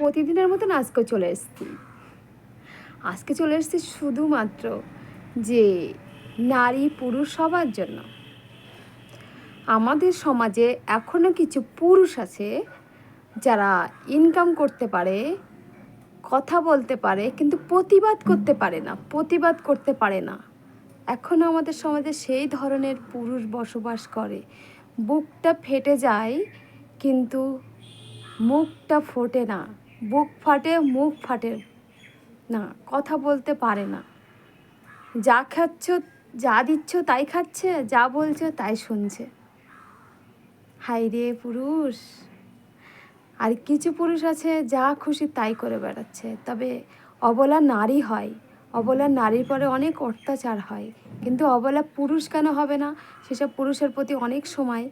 প্রতিদিনের মতন আজকেও চলে এসেছি। আজকে চলে এসেছি শুধুমাত্র যে নারী পুরুষ সবার জন্য। আমাদের সমাজে এখনও কিছু পুরুষ আছে যারা ইনকাম করতে পারে, কথা বলতে পারে, কিন্তু প্রতিবাদ করতে পারে না, প্রতিবাদ করতে পারে না। এখনও আমাদের সমাজে সেই ধরনের পুরুষ বসবাস করে। বুকটা ফেটে যায়, কিন্তু মুখটা ফোটে না। বুক ফাটে, মুখ ফাটে। না, কথা বলতে পারে না। যা খাচ্ছ, যা দিচ্ছ তাই খাচ্ছে, যা বলছো তাই শুনছে। হাই রে পুরুষ। আর কিছু পুরুষ আছে, যা খুশি তাই করে বেড়াচ্ছে। তবে অবলা নারী হয়। অবলা নারীর পরে অনেক অত্যাচার হয়। কিন্তু অবলা পুরুষ কেন হবে না? সেসব পুরুষের প্রতি অনেক সময়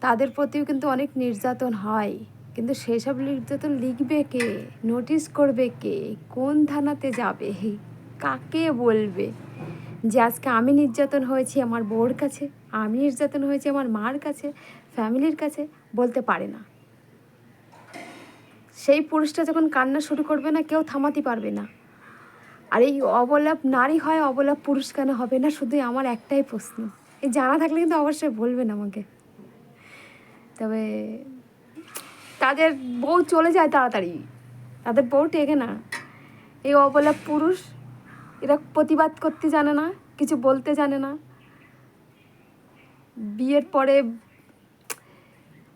তাদের প্রতিও কিন্তু অনেক নির্যাতন হয়। কিন্তু সেসব নির্যাতন লিখবে কে? নোটিশ করবে কে? কোন থানাতে যাবে? কাকে বলবে? যে আজকে আমি নির্যাতন হয়েছি আমার বউর কাছে, আমি নির্যাতন হয়েছি আমার মার কাছে, ফ্যামিলির কাছে বলতে পারে না। সেই পুরুষটা যখন কান্না শুরু করবে না, কেউ থামাতে পারবে না। আর এই অবলাপ নারী হয়, অবলাপ পুরুষ কেন হবে না? শুধু আমার একটাই প্রশ্ন। এই জানা থাকলে কিন্তু অবশ্যই বলবেন আমাকে। তবে তাদের বউ চলে যায় তাড়াতাড়ি। তাদের বউ টেকে না। এই অবলা পুরুষ, এরা প্রতিবাদ করতে জানে না, কিছু বলতে জানে না। বিয়ের পরে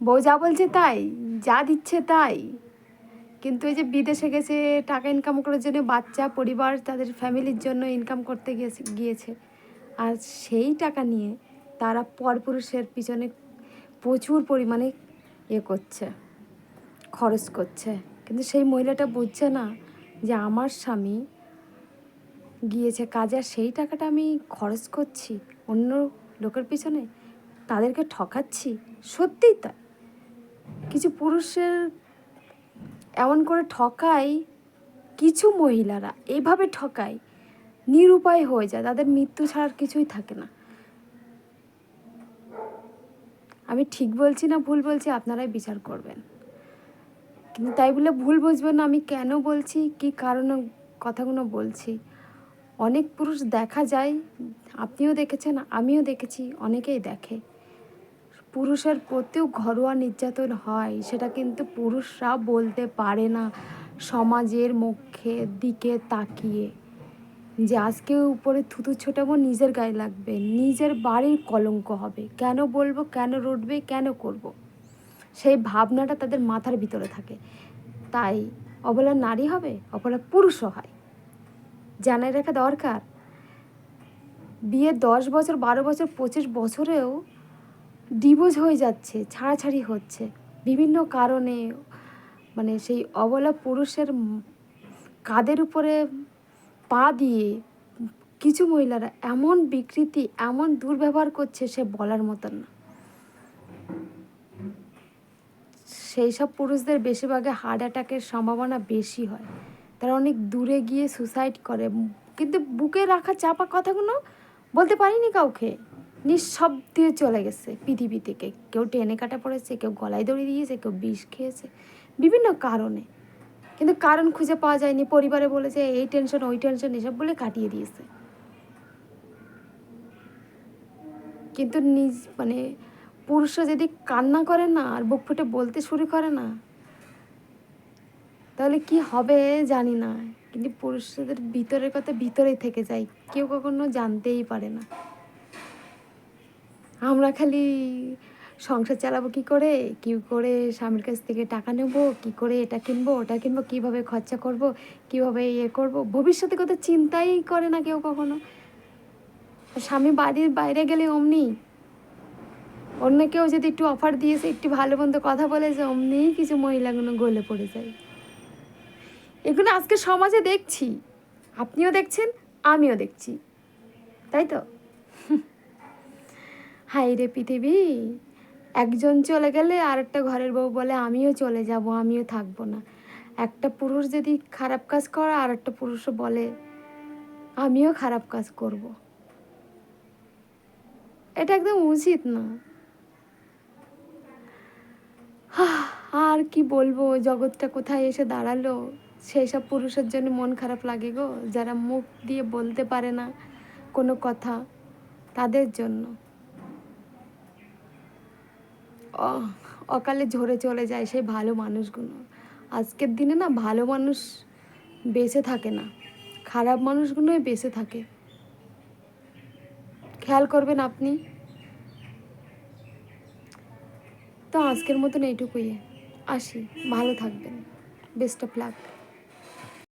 বউ যা বলছে তাই, যা দিচ্ছে তাই। কিন্তু এই যে বিদেশে গেছে, টাকা ইনকাম করার জন্য বাচ্চা, পরিবার, তাদের ফ্যামিলির জন্য ইনকাম করতে গিয়েছে গিয়েছে। আর সেই টাকা নিয়ে তারা পরপুরুষের পিছনে প্রচুর পরিমাণে এ করছে। খরচ করছে। কিন্তু সেই মহিলাটা বুঝছে না যে আমার স্বামী গিয়েছে কাজে আর সেই টাকাটা আমি খরচ করছি। অন্য লোকের পিছনে তাদেরকে ঠকাচ্ছি? সত্যিই তাই। কিছু পুরুষের এমন করে ঠকায়, কিছু মহিলারা এইভাবে ঠকায়, নিরুপায় হয়ে যায়। তাদের মৃত্যু ছাড়ার কিছুই থাকে না। আমি ঠিক বলছি না ভুল বলছি, আপনারাই বিচার করবেন। তাই বলে ভুল বুঝবেন না, আমি কেন বলছি, কি কারণে কথাগুলো বলছি। অনেক পুরুষ দেখা যায়, আপনিও দেখেছেন, আমিও দেখেছি, অনেকেই দেখে। পুরুষের প্রতিও ঘরোয়া নির্যাতন হয়, সেটা কিন্তু পুরুষরা বলতে পারে না, সমাজের মুখের দিকে তাকিয়ে। যে আজকে উপরে থুতু ছোটাবো, নিজের গায়ে লাগবে, নিজের বাড়ির কলঙ্ক হবে। কেন বলব, কেন রুটবে, কেন করব। সেই ভাবনাটা তাদের মাথার ভিতরে থাকে। তাই অবলা নারী হবে, অবলা পুরুষও হয়। জানাই রাখা দরকার। বিয়ে দশ বছর, বারো বছর, পঁচিশ বছরেও ডিভোর্স হয়ে যাচ্ছে, ছাড়াছাড়ি হচ্ছে। বিভিন্ন কারণে মানে সেই অবলা পুরুষের কাদের উপরে পা দিয়ে কিছু মহিলারা এমন বিকৃতি, এমন দুর্ব্যবহার করছে সে বলার মতন না। সেই সব পুরুষদের বেশিরভাগে হার্ট অ্যাটাকের সম্ভাবনা বেশি হয়। তারা অনেক দূরে গিয়ে সুসাইড করে। কিন্তু বুকে রাখা চাপা কথাগুলো বলতে পারিনি কাউকে। নিঃশব্দে চলে গেছে পৃথিবী থেকে। কেউ টেনে কাটা পড়েছে, কেউ গলায় দড়ি দিয়েছে, কেউ বিষ খেয়েছে, বিভিন্ন কারণে। কিন্তু কারণ খুঁজে পাওয়া যায়নি। পরিবারে বলেছে, এই টেনশন ওই টেনশন এসব বলে কাটিয়ে দিয়েছে। কিন্তু নিজ মানে পুরুষরা যদি কান্না করে না আর বুক ফুটে বলতে শুরু করে না, তাহলে কি হবে জানি না। কিন্তু পুরুষদের ভিতরের কথা ভিতরেই থেকে যায়, কেউ কখনো জানতেই পারে না। আমরা খালি সংসার চালাবো কি করে? কি করে স্বামীর কাছ থেকে টাকা নেব? কি করে এটা কিনবো, ওটা কিনবো? কীভাবে খরচা করব? কীভাবে ইয়ে করব? ভবিষ্যতে কথা চিন্তাই করে না কেউ কখনো। স্বামী বাড়ির বাইরে গেলে অমনি অন্য কেউ যদি একটু অফার দিয়েছে, একটু ভালো মন্দ কথা বলেছে অমনিই কিছু মহিলাগুলো গলে পড়ে যায়। এগুলো আজকে সমাজে দেখছি। আপনিও দেখছেন, আমিও দেখছি। তাই তো? হাই রে পৃথিবী, একজন চলে গেলে আর একটা ঘরের বউ বলে, আমিও চলে যাব, আমিও থাকব না। একটা পুরুষ যদি খারাপ কাজ করে আর একটা পুরুষও বলে, আমিও খারাপ কাজ করব। এটা একদম উচিত না। আর কি বলব, জগৎটা কোথায় এসে দাঁড়াল? সেই সব পুরুষের জন্য মন খারাপ লাগে গো, যারা মুখ দিয়ে বলতে পারে না কোনো কথা তাদের জন্য। অকালে ঝরে চলে যায় সেই ভালো মানুষগুলো। আজকের দিনে না ভালো মানুষ বেঁচে থাকে না, খারাপ মানুষগুলোই বেঁচে থাকে। খেয়াল করবেন আপনি তো আজকের মতন এইটুকুই। আসি ভালো থাকবেন। Best of luck